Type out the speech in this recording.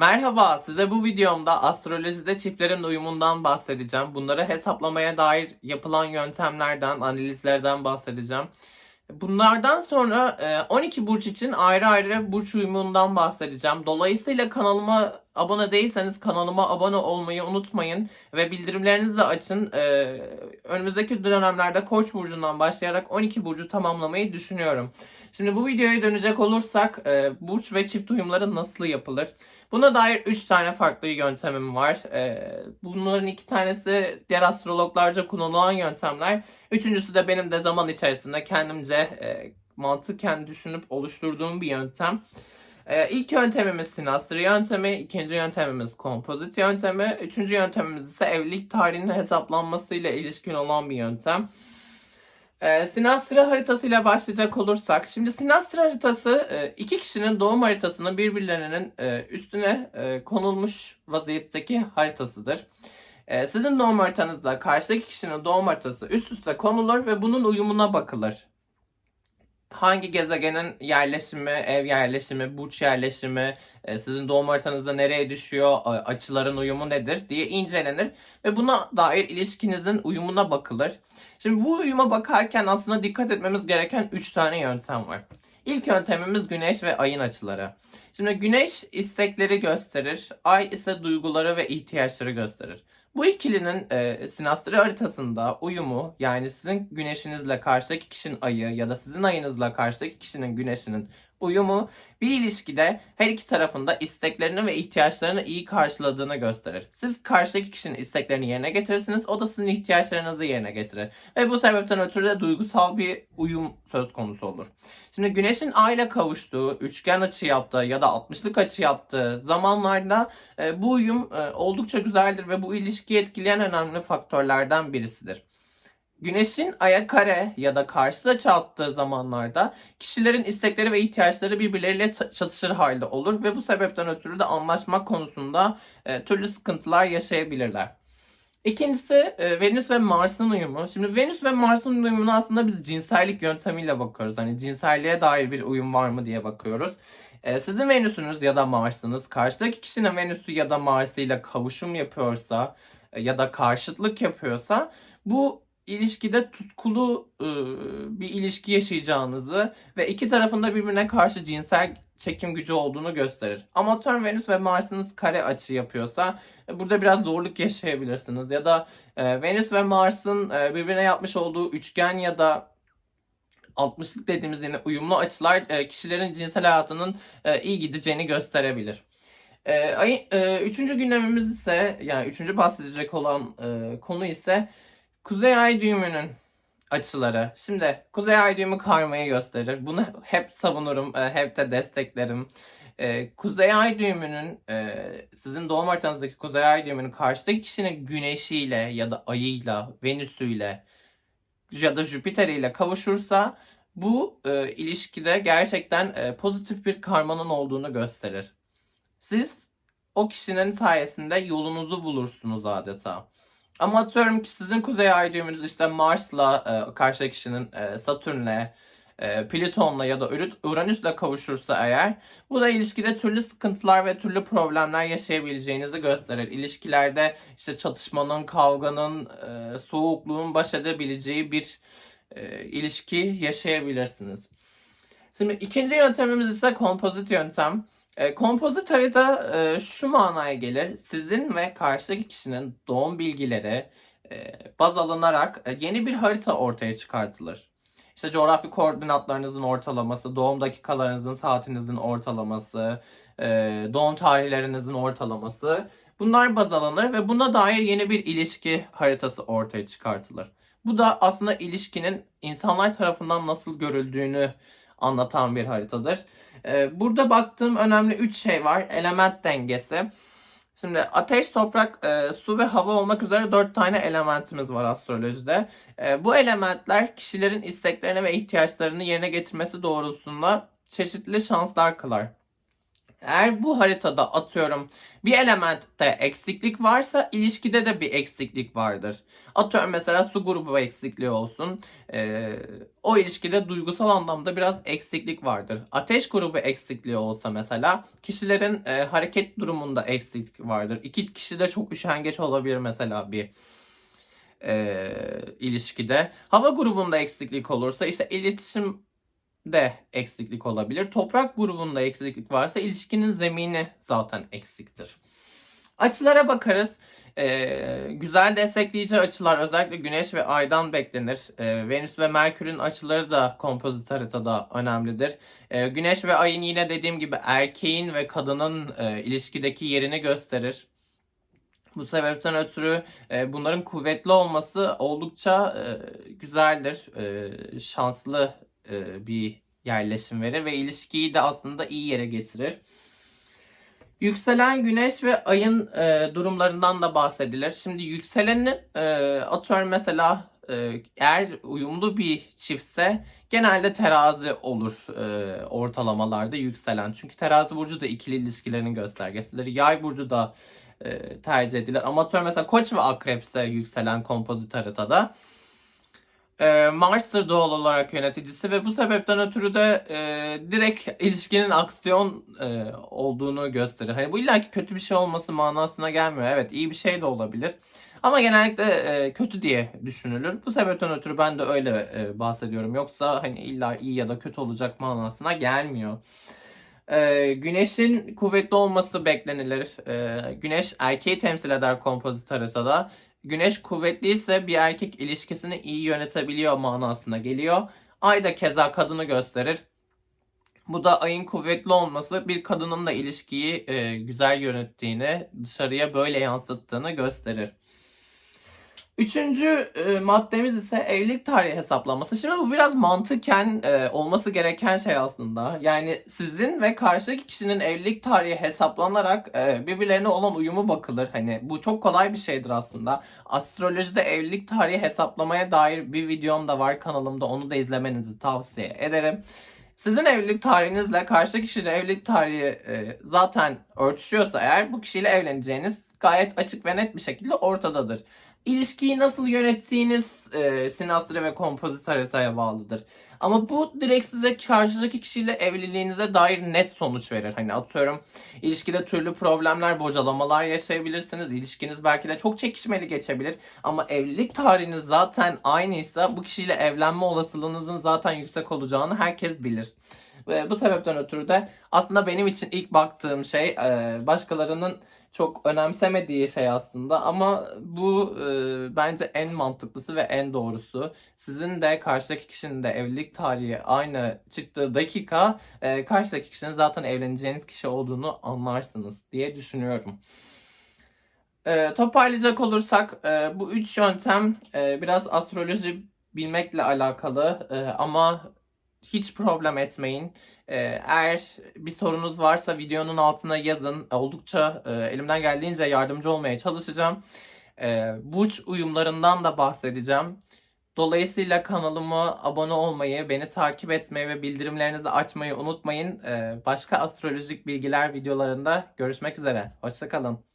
Merhaba, size bu videomda astrolojide çiftlerin uyumundan bahsedeceğim. Bunları hesaplamaya dair yapılan yöntemlerden, analizlerden bahsedeceğim. Bunlardan sonra e, 12 burç için ayrı ayrı burç uyumundan bahsedeceğim. Dolayısıyla kanalıma abone değilseniz kanalıma abone olmayı unutmayın ve bildirimlerinizi de açın. E, önümüzdeki dönemlerde Koç burcundan başlayarak 12 burcu tamamlamayı düşünüyorum. Şimdi bu videoya dönecek olursak e, burç ve çift uyumları nasıl yapılır? Buna dair 3 tane farklı yöntemim var. E, bunların iki tanesi diğer astrologlarca kullanılan yöntemler. Üçüncüsü de benim de zaman içerisinde kendimce e, mantıken düşünüp oluşturduğum bir yöntem. E, ilk yöntemimiz sinastri yöntemi, ikinci yöntemimiz kompozit yöntemi, üçüncü yöntemimiz ise evlilik tarihinin hesaplanmasıyla ilişkin olan bir yöntem. E, sinastri haritasıyla başlayacak olursak, şimdi sinastri haritası e, iki kişinin doğum haritasının birbirlerinin e, üstüne e, konulmuş vaziyetteki haritasıdır. Sizin doğum haritanızda karşıdaki kişinin doğum haritası üst üste konulur ve bunun uyumuna bakılır. Hangi gezegenin yerleşimi, ev yerleşimi, burç yerleşimi, e, sizin doğum haritanızda nereye düşüyor, a- açıların uyumu nedir diye incelenir ve buna dair ilişkinizin uyumuna bakılır. Şimdi bu uyuma bakarken aslında dikkat etmemiz gereken 3 tane yöntem var. İlk yöntemimiz güneş ve ayın açıları. Şimdi güneş istekleri gösterir, ay ise duyguları ve ihtiyaçları gösterir. Bu ikilinin e, sinastri haritasında uyumu yani sizin güneşinizle karşıdaki kişinin ayı ya da sizin ayınızla karşıdaki kişinin güneşinin uyumu bir ilişkide her iki tarafında isteklerini ve ihtiyaçlarını iyi karşıladığını gösterir. Siz karşıdaki kişinin isteklerini yerine getirirsiniz, o da sizin ihtiyaçlarınızı yerine getirir. Ve bu sebepten ötürü de duygusal bir uyum söz konusu olur. Şimdi güneşin ayla kavuştuğu, üçgen açı yaptığı ya da 60'lık açı yaptığı zamanlarda e, bu uyum e, oldukça güzeldir ve bu ilişkiyi etkileyen önemli faktörlerden birisidir. Güneşin aya kare ya da karşıda çarptığı zamanlarda kişilerin istekleri ve ihtiyaçları birbirleriyle çatışır halde olur ve bu sebepten ötürü de anlaşmak konusunda e, türlü sıkıntılar yaşayabilirler. İkincisi e, Venüs ve Mars'ın uyumu. Şimdi Venüs ve Mars'ın uyumuna aslında biz cinsellik yöntemiyle bakıyoruz. Hani cinselliğe dair bir uyum var mı diye bakıyoruz. E, sizin Venüs'ünüz ya da Mars'ınız karşıdaki kişinin Venüs'ü ya da Mars'ıyla kavuşum yapıyorsa e, ya da karşıtlık yapıyorsa bu ilişkide tutkulu e, bir ilişki yaşayacağınızı ve iki tarafında birbirine karşı cinsel çekim gücü olduğunu gösterir. Amatör Venüs ve Mars'ınız kare açı yapıyorsa e, burada biraz zorluk yaşayabilirsiniz. Ya da e, Venüs ve Mars'ın birbirine yapmış olduğu üçgen ya da 60'lık dediğimiz yine uyumlu açılar kişilerin cinsel hayatının iyi gideceğini gösterebilir. E, ayın, e, üçüncü gündemimiz ise yani üçüncü bahsedecek olan e, konu ise Kuzey Ay düğümünün açıları. Şimdi Kuzey Ay düğümü karmayı gösterir. Bunu hep savunurum, e, hep de desteklerim. E, Kuzey Ay düğümünün e, sizin doğum haritanızdaki Kuzey Ay düğümünün karşıdaki kişinin güneşiyle ya da ayıyla, venüsüyle ya da Jüpiter'iyle kavuşursa bu e, ilişkide gerçekten e, pozitif bir karmanın olduğunu gösterir. Siz o kişinin sayesinde yolunuzu bulursunuz adeta. Ama atıyorum ki sizin kuzey ay düğümünüz işte Mars'la e, karşıdaki kişinin e, Satürn'le, e, Plüton'la ya da Ur- Uranüs'le kavuşursa eğer bu da ilişkide türlü sıkıntılar ve türlü problemler yaşayabileceğinizi gösterir. İlişkilerde işte çatışmanın, kavganın, e, soğukluğun baş edebileceği bir e, ilişki yaşayabilirsiniz. Şimdi ikinci yöntemimiz ise kompozit yöntem. E, kompozit harita e, şu manaya gelir. Sizin ve karşıdaki kişinin doğum bilgileri e, baz alınarak e, yeni bir harita ortaya çıkartılır. İşte coğrafi koordinatlarınızın ortalaması, doğum dakikalarınızın, saatinizin ortalaması, doğum tarihlerinizin ortalaması. Bunlar baz alınır ve buna dair yeni bir ilişki haritası ortaya çıkartılır. Bu da aslında ilişkinin insanlar tarafından nasıl görüldüğünü anlatan bir haritadır. Ee, burada baktığım önemli 3 şey var. Element dengesi. Şimdi ateş, toprak, e, su ve hava olmak üzere 4 tane elementimiz var astrolojide. E, bu elementler kişilerin isteklerini ve ihtiyaçlarını yerine getirmesi doğrultusunda çeşitli şanslar kılar. Eğer bu haritada atıyorum bir elementte eksiklik varsa ilişkide de bir eksiklik vardır. Atıyorum mesela su grubu eksikliği olsun. Ee, o ilişkide duygusal anlamda biraz eksiklik vardır. Ateş grubu eksikliği olsa mesela kişilerin e, hareket durumunda eksiklik vardır. İki kişi de çok üşengeç olabilir mesela bir e, ilişkide. Hava grubunda eksiklik olursa işte iletişim de eksiklik olabilir. Toprak grubunda eksiklik varsa ilişkinin zemini zaten eksiktir. Açılara bakarız. Ee, güzel destekleyici açılar özellikle Güneş ve Ay'dan beklenir. Ee, Venüs ve Merkür'ün açıları da kompozit haritada önemlidir. Ee, Güneş ve Ay'ın yine dediğim gibi erkeğin ve kadının e, ilişkideki yerini gösterir. Bu sebepten ötürü e, bunların kuvvetli olması oldukça e, güzeldir. E, şanslı e, bir yerleşim verir ve ilişkiyi de aslında iyi yere getirir. Yükselen güneş ve ayın e, durumlarından da bahsedilir. Şimdi yükselenin e, atıyorum mesela e, eğer uyumlu bir çiftse genelde terazi olur e, ortalamalarda yükselen. Çünkü terazi burcu da ikili ilişkilerin göstergesidir. Yay burcu da e, tercih edilir. Ama atıyorum mesela koç ve akrepse yükselen kompozit haritada e, Mars'tır doğal olarak yöneticisi ve bu sebepten ötürü de e, direkt ilişkinin aksiyon e, olduğunu gösterir. Hani bu illaki kötü bir şey olması manasına gelmiyor. Evet iyi bir şey de olabilir. Ama genellikle e, kötü diye düşünülür. Bu sebepten ötürü ben de öyle e, bahsediyorum. Yoksa hani illa iyi ya da kötü olacak manasına gelmiyor. E, güneşin kuvvetli olması beklenilir. E, güneş erkeği temsil eder kompozit haritada. Güneş kuvvetliyse bir erkek ilişkisini iyi yönetebiliyor manasına geliyor. Ay da keza kadını gösterir. Bu da ayın kuvvetli olması bir kadının da ilişkiyi e, güzel yönettiğini, dışarıya böyle yansıttığını gösterir. Üçüncü e, maddemiz ise evlilik tarihi hesaplaması. Şimdi bu biraz mantıken e, olması gereken şey aslında. Yani sizin ve karşıdaki kişinin evlilik tarihi hesaplanarak e, birbirlerine olan uyumu bakılır. Hani bu çok kolay bir şeydir aslında. Astrolojide evlilik tarihi hesaplamaya dair bir videom da var kanalımda. Onu da izlemenizi tavsiye ederim. Sizin evlilik tarihinizle karşıdaki kişinin evlilik tarihi e, zaten örtüşüyorsa eğer bu kişiyle evleneceğiniz gayet açık ve net bir şekilde ortadadır. İlişkiyi nasıl yönettiğiniz e, sinastri ve kompozit haritaya bağlıdır. Ama bu direkt size karşıdaki kişiyle evliliğinize dair net sonuç verir. Hani atıyorum ilişkide türlü problemler, bocalamalar yaşayabilirsiniz. İlişkiniz belki de çok çekişmeli geçebilir. Ama evlilik tarihiniz zaten aynıysa bu kişiyle evlenme olasılığınızın zaten yüksek olacağını herkes bilir. Ve bu sebepten ötürü de aslında benim için ilk baktığım şey e, başkalarının çok önemsemediği şey aslında ama bu e, bence en mantıklısı ve en doğrusu. Sizin de karşıdaki kişinin de evlilik tarihi aynı çıktığı dakika e, karşıdaki kişinin zaten evleneceğiniz kişi olduğunu anlarsınız diye düşünüyorum. E, toparlayacak olursak e, bu üç yöntem e, biraz astroloji bilmekle alakalı e, ama hiç problem etmeyin. Ee, eğer bir sorunuz varsa videonun altına yazın. Oldukça e, elimden geldiğince yardımcı olmaya çalışacağım. Ee, burç uyumlarından da bahsedeceğim. Dolayısıyla kanalıma abone olmayı, beni takip etmeyi ve bildirimlerinizi açmayı unutmayın. Ee, başka astrolojik bilgiler videolarında görüşmek üzere. Hoşçakalın.